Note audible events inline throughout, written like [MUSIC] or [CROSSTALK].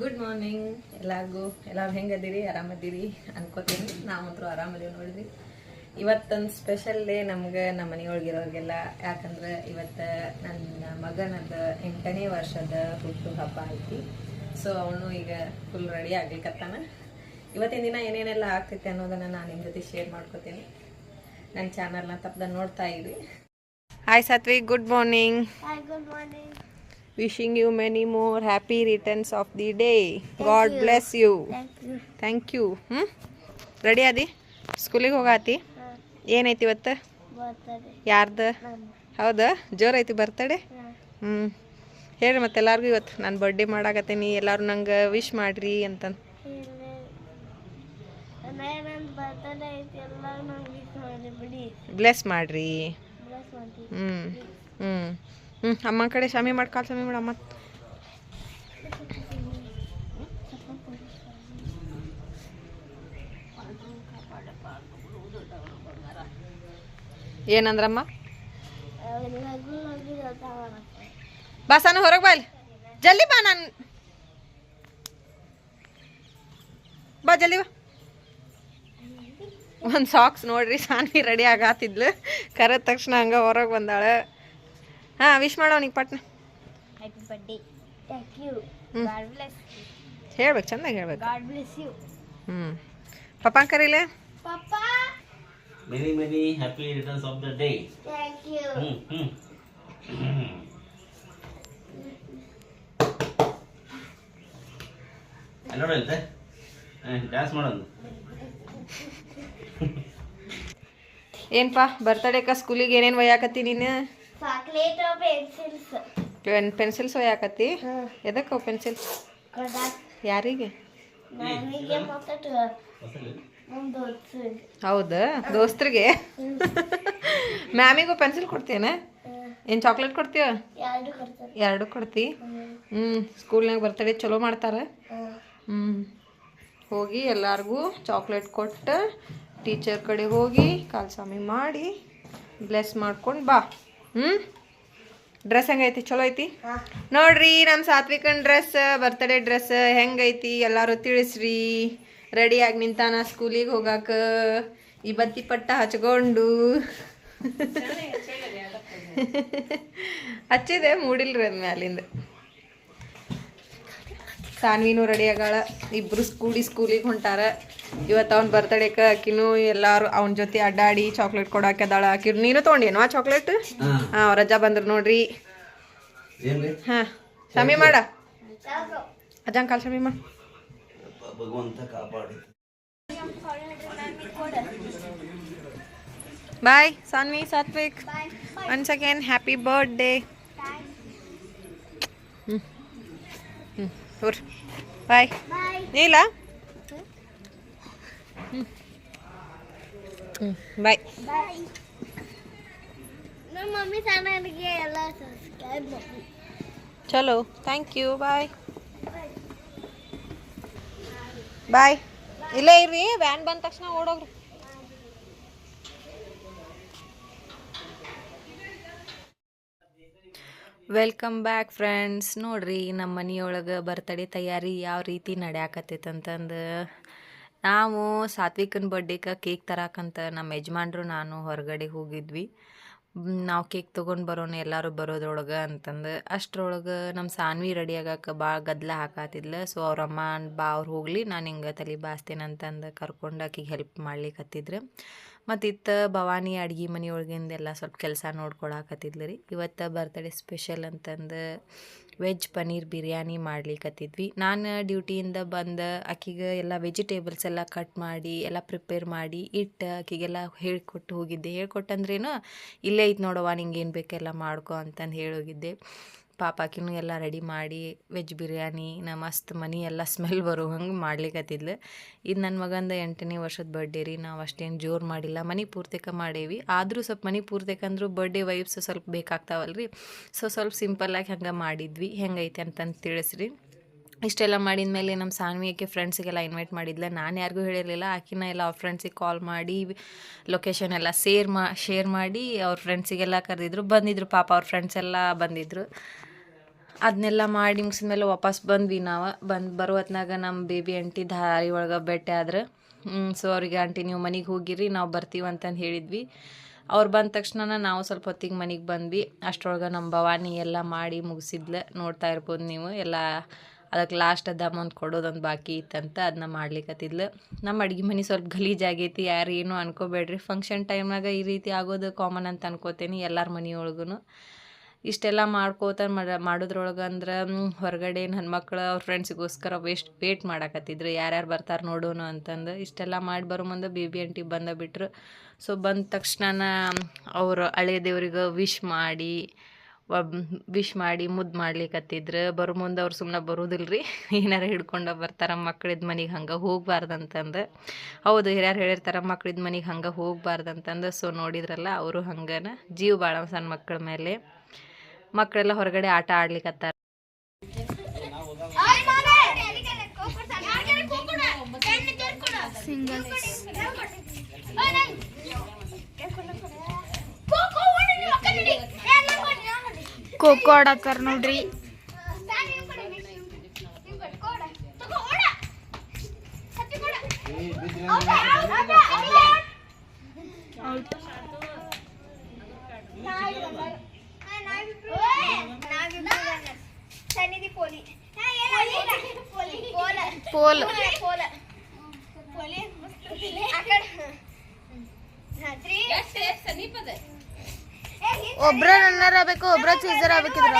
Good morning ಎಲ್ಲರಿಗೂ? ಎಲ್ಲರೂ ಹೆಂಗದಿರಿ? ಆರಾಮದಿರಿ? ಅನ್ಕೋತೀನಿ. ನಾವಂತರೂ ಆರಾಮದೀವಿ ನೋಡಿದ್ರಿ. ಇವತ್ತೊಂದು ಸ್ಪೆಷಲ್ ಡೇ ನಮ್ಗೆ ನಮ್ಮ ಮನೆಯೊಳಗಿರೋರಿಗೆಲ್ಲ. ಯಾಕಂದ್ರೆ ಇವತ್ತು ನನ್ನ ಮಗನದ ಎಂಟನೇ ವರ್ಷದ ಹುಟ್ಟು ಹಬ್ಬ ಐತಿ. ಸೊ ಅವನು ಈಗ ಫುಲ್ ರೆಡಿ ಆಗ್ಲಿಕ್ಕತ್ತಾನ ಇವತ್ತಿನ ದಿನ ಏನೇನೆಲ್ಲ ಆಗ್ತೈತೆ ಅನ್ನೋದನ್ನು ನಾನು ನಿಮ್ಮ ಜೊತೆ ಶೇರ್ ಮಾಡ್ಕೋತೀನಿ. ನನ್ನ ಚಾನಲ್ನ ತಪ್ಪದ ನೋಡ್ತಾ ಇರಿ. Hi Satvi. Good morning Hi, you wishing you many more happy the of the day God bless you Thank you. Thank you ಹ್ಞೂ ರೆಡಿ ಆದಿ ಸ್ಕೂಲಿಗೆ ಹೋಗಾತಿ ಏನೈತಿ ಇವತ್ತು. ಯಾರ್ದು. ಹೌದಾ? ಜೋರೈತಿ ಬರ್ತಡೆ? ಹ್ಞೂ ಹೇಳಿ ಮತ್ತೆ ಎಲ್ಲರಿಗೂ ಇವತ್ತು. ನಾನು ಬರ್ಡೇ ಮಾಡಾಕತ್ತೀನಿ. ಎಲ್ಲರೂ ನಂಗೆ ವಿಶ್ ಮಾಡ್ರಿ ಅಂತಂದು ಬ್ಲೆಸ್ ಮಾಡ್ರಿ ಹ್ಞೂ ಹ್ಞೂ ಹ್ಞೂ ಅಮ್ಮ ಕಡೆ ಶಾಮಿ ಮಾಡಿ, ಕಾಲು ಶಾಮಿ ಮಾಡಿ ಅಮ್ಮ. ಏನಂದ್ರಮ್ಮ? ಬಾಸಾನು, ಹೊರಗೆ ಬಾ ಜಲ್ದಿ ಬಾ ನಾನು. ಬಾ, ಜಲ್ದಿ ಬಾ. ಒಂದು ಸಾಕ್ಸ್ ನೋಡ್ರಿ ಸಾನಿ ರೆಡಿ ಆಗಾತಿದ್ಲು ಕರೆದ ತಕ್ಷಣ ಹಂಗೆ ಹೊರಗೆ ಬಂದಾಳ. ಹಾಂ ವಿಶ್ ಮಾಡೋನಿಗೆ ಪಟ್ನ. Happy birthday thank you. God bless ಹೇಳ್ಬೇಕು ಚೆನ್ನಾಗಿ ಹೇಳ್ಬೇಕು. ಗಾಡ್ ಬ್ಲೆಸ್ ಯು ಹ್ಞೂ ಪಪ್ಪ ಕರೀಲೆ? ಪಪ್ಪ! Many many happy returns of the day thank you ನೋಡಂತೆ dance ಮಾಡೋದು. ಏನಪ್ಪ ಬರ್ತಡೇಕ ಸ್ಕೂಲಿಗೆ ಏನೇನು ಒಯ್ಯಾಕತ್ತಿ ನೀನು? ಪೆನ್ಸಿಲ್ಸ್ ಪೆನ್ ಪೆನ್ಸಿಲ್ಸ್ ಒಯ್ಯಾಕತ್ತಿ? ಎದಕ್ಕೆ ಪೆನ್ಸಿಲ್ಸ್ ಯಾರಿಗೆ? ನನಗೆ ಮತ್ತೆ ಹೊಸಲು ನಮ್ಮ ದೋಸ್ತಿಗೆ ಹೌದಾ? ದೋಸ್ತ್ರಿಗೆ? ಮ್ಯಾಮಿಗೂ ಪೆನ್ಸಿಲ್ ಕೊಡ್ತೇನೆ. ಏನು ಚಾಕ್ಲೇಟ್ ಕೊಡ್ತೀಯ? ಎರಡು ಕೊಡ್ತಾರೆ ಎರಡು ಕೊಡ್ತಿ? ಹ್ಞೂ ಸ್ಕೂಲ್ನಾಗ ಬರ್ತಡೆ ಚಲೋ ಮಾಡ್ತಾರೆ. ಹ್ಞೂ ಹೋಗಿ ಎಲ್ಲರಿಗೂ ಚಾಕ್ಲೇಟ್ ಕೊಟ್ಟು ಟೀಚರ್ ಕಡೆ ಹೋಗಿ ಕಾಲ್ಸ್ವಾಮಿ ಮಾಡಿ ಬ್ಲೆಸ್ ಮಾಡ್ಕೊಂಡು ಬಾ. ಹ್ಞೂ ಡ್ರೆಸ್ ಹೆಂಗೈತಿ? ಚಲೋ ಐತಿ? ನೋಡ್ರಿ ನಮ್ಮ ಸಾತ್ವಿಕನ್ ಡ್ರೆಸ್ ಬರ್ತ್ಡೇ ಡ್ರೆಸ್ ಹೆಂಗೈತಿ? ಎಲ್ಲರೂ ತಿಳಿಸ್ರಿ. ರೆಡಿಯಾಗಿ ನಿಂತಾನ ಸ್ಕೂಲಿಗೆ ಹೋಗಾಕ. ಈ ಬತ್ತಿ ಪಟ್ಟ ಹಚ್ಕೊಂಡು [LAUGHS] ಹಚ್ಚಿದೆ ಮೂಡಿಲ್ರಿ ಅದ್ ಮ್ಯಾಲಿಂದ. ಸಾನ್ವಿನೂ ರೆಡಿ ಆಗಾಳ ಇಬ್ರು ಕೂಡಿ ಸ್ಕೂಲಿಗೆ ಹೊಂಟಾರ. ಇವತ್ತು ಅವ್ನ ಬರ್ತಡೇಕ ಆಕಿನೂ ಎಲ್ಲಾರು ಅವನ ಜೊತೆ ಅಡ್ಡಾಡಿ ಚಾಕ್ಲೇಟ್ ಕೊಡಾಕದಾಳ ಆಕಿ ನೀನು ತೊಗೊಂಡೇನು ಚಾಕ್ಲೇಟ್ ಹಾಂ. ರಜಾ ಬಂದ್ರು ನೋಡ್ರಿ. ಹಾಂ ಹಾ ಸಮಿ ಮಾಡ. ಅಜ್ಜಂಗ್ ಕಾಲ್ ಸಮಿ ಮಾಡ. Bye Sanvi Satvik once again happy birthday ಹ್ಞೂ ಹ್ಞೂ ಹೋರ್ ಬಾಯ್ ಇಲ್ಲ ಬಾಯ್ ಬಾಯ್ ನಮ್ಮ ಮಮ್ಮಿ ಚಾನಲ್ಗೆ ಎಲ್ಲ ಸಬ್ಸ್ಕ್ರೈಬ್ ಮಾಡಿ. ಚಲೋ. ಥ್ಯಾಂಕ್ ಯು ಬಾಯ್ ಬಾಯ್ ಇಲ್ಲೇ ಇರ್ರಿ. ವ್ಯಾನ್ ಬಂದ ತಕ್ಷಣ ಓಡೋಗ್ರಿ. ವೆಲ್ಕಮ್ ಬ್ಯಾಕ್ ಫ್ರೆಂಡ್ಸ್ ನೋಡ್ರಿ ನಮ್ಮ ಮನೆಯೊಳಗೆ ಬರ್ತಡೇ ತಯಾರಿ ಯಾವ ರೀತಿ ನಡೆಯಾಕತ್ತೈತೆ ಅಂತಂದು ನಾವು ಸಾತ್ವಿಕನ ಬರ್ಡೇಗೆ ಕೇಕ್ ತರಕಂತ ನಮ್ಮ ಯಜಮಾನ್ರು ನಾನು ಹೊರಗಡೆ ಹೋಗಿದ್ವಿ. ನಾವು ಕೇಕ್ ತೊಗೊಂಡು ಬರೋಣ ಎಲ್ಲರೂ ಬರೋದ್ರೊಳಗೆ ಅಂತಂದು ಅಷ್ಟರೊಳಗೆ ನಮ್ಮ ಸಾನ್ವಿ ರೆಡಿ ಆಗಕ್ಕೆ ಭಾಳ ಗದ್ದಲ ಹಾಕಾತಿದ್ಲ. ಸೊ ಅವ್ರ ಅಮ್ಮ ಬಾ, ಅವ್ರು ಹೋಗಲಿ, ನಾನು ಹಿಂಗೆ ತಲೆ ಬಾಸ್ತೇನೆ ಅಂತಂದು ಕರ್ಕೊಂಡು ಆಕಿಗೆ ಹೆಲ್ಪ್ ಮಾಡ್ಲಿಕ್ಕತ್ತಿದ್ರು ಮತ್ತು ಇತ್ತ ಭವಾನಿ ಅಡ್ಗೆ ಮನೆಯೊಳಗಿಂದೆಲ್ಲ ಸ್ವಲ್ಪ ಕೆಲಸ ನೋಡ್ಕೊಳಕತ್ತಿದ್ಲು ರೀ ಇವತ್ತು ಬರ್ತಡೇ ಸ್ಪೆಷಲ್ ಅಂತಂದು ವೆಜ್ ಪನ್ನೀರ್ ಬಿರಿಯಾನಿ ಮಾಡ್ಲಿಕ್ಕತ್ತಿದ್ವಿ ನಾನು ಡ್ಯೂಟಿಯಿಂದ ಬಂದು ಆಕಿಗೆ ಎಲ್ಲ ವೆಜಿಟೇಬಲ್ಸ್ ಎಲ್ಲ ಕಟ್ ಮಾಡಿ, ಎಲ್ಲ ಪ್ರಿಪೇರ್ ಮಾಡಿ ಇಟ್ಟು ಆಕಿಗೆಲ್ಲ ಹೇಳ್ಕೊಟ್ಟು ಹೋಗಿದ್ದೆ. ಹೇಳ್ಕೊಟ್ಟಂದ್ರೇನು, ಇಲ್ಲೇ ಐತೆ ನೋಡವ್ವ ನಿಂಗೆ ಏನು ಬೇಕೆಲ್ಲ ಮಾಡ್ಕೊ ಅಂತಂದು ಹೇಳೋಗಿದ್ದೆ. ಪಾಪ ಆಕಿನೂ ಎಲ್ಲ ರೆಡಿ ಮಾಡಿ ವೆಜ್ ಬಿರಿಯಾನಿ ನಾ ಮಸ್ತ್ ಮನೆ ಎಲ್ಲ ಸ್ಮೆಲ್ ಬರೋ ಹಂಗೆ ಮಾಡ್ಲಿಕ್ಕತ್ತಿದ್ಲು ಇದು ನನ್ನ ಮಗಂದು ಎಂಟನೇ ವರ್ಷದ ಬರ್ಡೇ ರೀ, ನಾವು ಅಷ್ಟೇನು ಜೋರು ಮಾಡಿಲ್ಲ. ಮನೆ ಪೂರ್ತಿಕ ಮಾಡೇವಿ. ಆದರೂ ಸ್ವಲ್ಪ ಮನೆ ಪೂರ್ತಿಕಂದ್ರೂ ಬರ್ಡೇ ವೈಬ್ಸ್ ಸ್ವಲ್ಪ ಬೇಕಾಗ್ತಾವಲ್ರಿ. ಸೊ ಸ್ವಲ್ಪ ಸಿಂಪಲ್ಲಾಗಿ ಹಂಗೆ ಮಾಡಿದ್ವಿ. ಹೆಂಗೈತೆ ಅಂತಂದು ತಿಳಿಸ್ರಿ. ಇಷ್ಟೆಲ್ಲ ಮಾಡಿದ ಮೇಲೆ ನಮ್ಮ ಸಾನ್ವಿಯಕ್ಕೆ ಫ್ರೆಂಡ್ಸಿಗೆಲ್ಲ ಇನ್ವೈಟ್ ಮಾಡಿದ್ಲ. ನಾನು ಯಾರಿಗೂ ಹೇಳಿರಲಿಲ್ಲ. ಆಕಿನ ಎಲ್ಲ ಅವ್ರ ಫ್ರೆಂಡ್ಸಿಗೆ ಕಾಲ್ ಮಾಡಿ ಲೊಕೇಶನ್ ಎಲ್ಲ ಸೇರ್ ಮಾ ಶೇರ್ ಮಾಡಿ ಅವ್ರ ಫ್ರೆಂಡ್ಸಿಗೆಲ್ಲ ಕರೆದಿದ್ರು. ಬಂದಿದ್ರು ಪಾಪ ಅವ್ರ ಫ್ರೆಂಡ್ಸ್ ಎಲ್ಲ ಬಂದಿದ್ರು. ಅದನ್ನೆಲ್ಲ ಮಾಡಿ ಮುಗಿಸಿದ್ಮೇಲೆ ವಾಪಸ್ ಬಂದ್ವಿ ನಾವು. ಬಂದು ಬರೋ ಹೊತ್ನಾಗ ನಮ್ಮ ಬೇಬಿ ಆಂಟಿ ದಾರಿ ಒಳಗೆ ಭೇಟಿ ಆದ್ರೆ ಸೊ ಅವ್ರಿಗೆ ಆಂಟಿ ನೀವು ಮನೆಗೆ ಹೋಗಿರಿ, ನಾವು ಬರ್ತೀವಿ ಅಂತಂದು ಹೇಳಿದ್ವಿ. ಅವ್ರು ಬಂದ ತಕ್ಷಣ ನಾವು ಸ್ವಲ್ಪ ಹೊತ್ತಿಗೆ ಮನೆಗೆ ಬಂದ್ವಿ. ಅಷ್ಟರೊಳಗೆ ನಮ್ಮ ಭವಾನಿ ಎಲ್ಲ ಮಾಡಿ ಮುಗಿಸಿದ್ಲೆ. ನೋಡ್ತಾ ಇರ್ಬೋದು ನೀವು. ಎಲ್ಲ ಅದಕ್ಕೆ ಲಾಸ್ಟ್ ಅದು ಅಮೌಂಟ್ ಕೊಡೋದೊಂದು ಬಾಕಿ ಇತ್ತಂತ ಅದನ್ನ ಮಾಡ್ಲಿಕ್ಕತ್ತಿದ್ಲು ನಮ್ಮ ಅಡುಗೆ ಮನೆ ಸ್ವಲ್ಪ ಗಲೀಜಾಗೈತಿ ಯಾರು ಏನು ಅನ್ಕೋಬೇಡ್ರಿ. ಫಂಕ್ಷನ್ ಟೈಮ್ನಾಗ ಈ ರೀತಿ ಆಗೋದು ಕಾಮನ್ ಅಂತ ಅನ್ಕೋತೀನಿ ಎಲ್ಲರ ಮನೆಯೊಳಗೂ ಇಷ್ಟೆಲ್ಲ ಮಾಡ್ಕೋತ ಮಾಡ, ಮಾಡೋದ್ರೊಳಗೆ ಅಂದ್ರೆ ಹೊರಗಡೆ ನನ್ನ ಮಕ್ಕಳು ಅವ್ರ ಫ್ರೆಂಡ್ಸಿಗೋಸ್ಕರ ವೇಸ್ಟ್ ವೇಟ್ ಮಾಡಾಕತ್ತಿದ್ರು. ಯಾರ್ಯಾರು ಬರ್ತಾರೆ ನೋಡೋಣ ಅಂತಂದು. ಇಷ್ಟೆಲ್ಲ ಮಾಡಿ ಬರೋ ಮುಂದೆ ಬೇಬಿ ಆಂಟಿ ಬಂದ ಬಿಟ್ರು. ಸೊ ಬಂದ ತಕ್ಷಣ ಅವರು ಹಳೆ ದೇವ್ರಿಗೆ ವಿಶ್ ಮಾಡಿ ವಿಶ್ ಮಾಡಿ ಮುದ್ದು ಮಾಡ್ಲಿಕ್ಕತ್ತಿದ್ರು ಬರೋ ಮುಂದೆ [LAUGHS] ಅವ್ರು ಸುಮ್ಮನೆ ಬರೋದಿಲ್ಲ ರೀ ಏನಾರ ಹಿಡ್ಕೊಂಡು ಬರ್ತಾರೆ ಮಕ್ಳಿದ ಮನೆಗೆ ಹಂಗೆ ಹೋಗ್ಬಾರ್ದಂತಂದು. ಹೌದು, ಹಿರಿಯರು ಹೇಳಿರ್ತಾರೆ ಮಕ್ಳಿದ ಮನೆಗೆ ಹಂಗೆ ಹೋಗ್ಬಾರ್ದಂತಂದು. ಸೊ ನೋಡಿದ್ರಲ್ಲ, ಅವರು ಹಂಗನ ಜೀವ ಭಾಳ ಸಣ್ಣ ಮಕ್ಕಳ ಮೇಲೆ. ಮಕ್ಕಳೆಲ್ಲ ಹೊರಗಡೆ ಆಟ ಆಡ್ಲಿಕ್ಕತ್ತಾರ ಖೋಖೋ ಆಡತ್ತಾರ ನೋಡ್ರಿ. ಪೋಲ್ ಒಬ್ರ ರನ್ನರ್ ಆಗ್ಬೇಕು ಒಬ್ರ ಚೀಸರ್ ಆಗ್ಬೇಕಿದ್ರ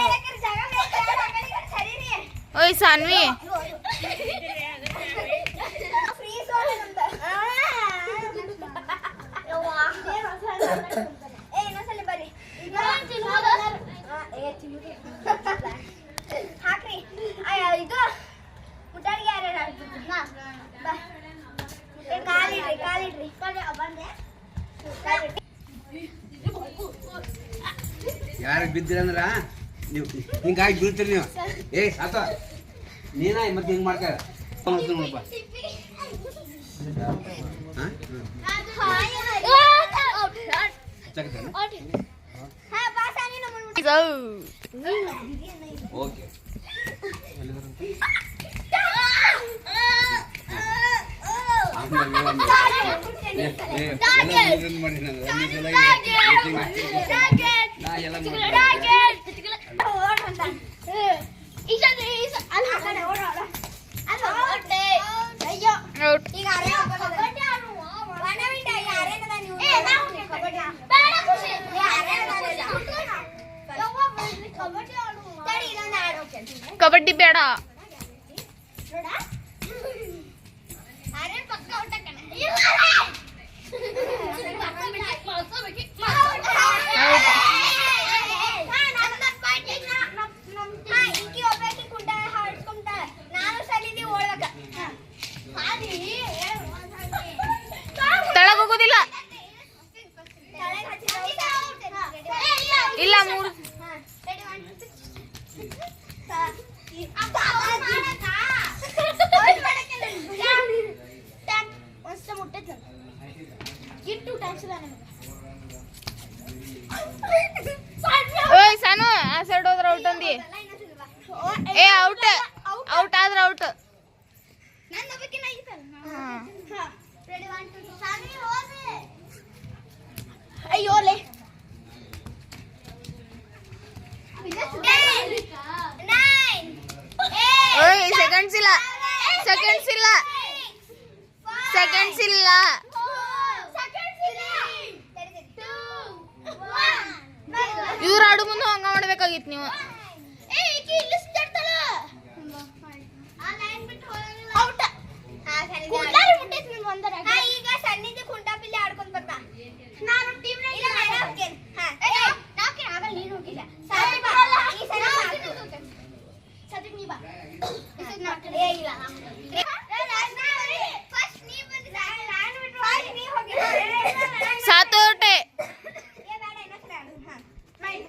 ಓಯ್ ಸಾನ್ವಿ ಯಾರಿಗೆ ಬಿದ್ದಿರಂದ್ರ ನೀವು ಹಿಂಗಾಗಿ ಬೀಳ್ತೀರಿ ನೀವು ಏ ಸಾತ ನೀನ ಮತ್ತೆ ಹಿಂಗೆ ಮಾಡ್ತಾರ ನೋಡಪ್ಪ ಓಕೆ ಮಾಡಿ ನಾನು ನಾ ಅಯ್ಯೋಲೆ ಓಯ್ ಸೆಕೆಂಡ್ಸ್ ಇಲ್ಲ. ಸೆಕೆಂಡ್ಸ್ ಇಲ್ಲ. ಸೆಕೆಂಡ್ಸ್ ಇಲ್ಲ. ಇವ್ರು ಆಡು ಮುಂದೆ ಹಂಗ ಮಾಡ್ಬೇಕಾಗಿತ್ತು ನೀವು ಈಗ ಸಣ್ಣಿಗೆ ಕುಂಟಾ ಪಿಲ್ಲಿ ಆಡ್ಕೊಂಡ್ ಬರ್ತಾ ನಾನು ಟೀಮ್ ನೀನು ಹೋಗಿಲ್ಲ ಸರಿ ಬಾ. ಈ ಸರಿ ನಾಲ್ಕು. ಸದ್ಯಕ್ಕೆ ನೀ ಬಾ. ಏ, ಇಲ್ಲ. First ನೀ ಬಂದು ನಾನು ಬಿಟ್ಟು ಹೋಗಿ, ನೀ ಹೋಗಿ. ಸಾತೋಟೆ ಏ, ಬೇಡ, ಇನ್ನೊಂದ್ಸಲ ಆಡು. ಹಾ. ಮಾಡಿ.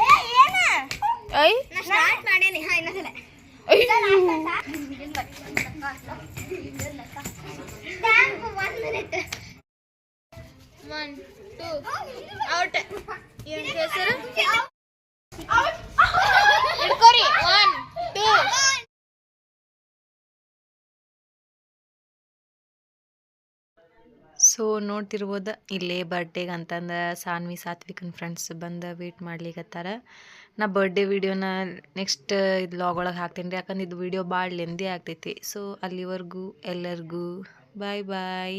ಏ, ಏನ? ಐ ನಾ ಸ್ಟಾರ್ಟ್ ಮಾಡೇನಿ ಹಾ ಇನ್ನೊಂದ್ಸಲ one minute one two out ಏನ್ ಹೆಸರು ಔಟ್ ಸೊ ನೋಡ್ತಿರ್ಬೋದು, ಇಲ್ಲೇ ಬರ್ಡೇಗೆ ಅಂತಂದು ಸಾನ್ವಿ ಸಾತ್ವಿಕನ್ ಫ್ರೆಂಡ್ಸ್ ಬಂದು ವೇಟ್ ಮಾಡ್ಲಿಕ್ಕತ್ತಾರ ನಾ ಬರ್ಡೇ ವಿಡಿಯೋನ ನೆಕ್ಸ್ಟ್ ಇದು ಲಾಗ್ ಒಳಗೆ ಹಾಕ್ತೀನಿ ರೀ ಯಾಕಂದ್ರೆ ಇದು ವಿಡಿಯೋ ಭಾಳ ಲೆಂದಿ ಆಗ್ತೈತಿ. ಸೊ ಅಲ್ಲಿವರೆಗೂ ಎಲ್ಲರಿಗೂ ಬಾಯ್ ಬಾಯ್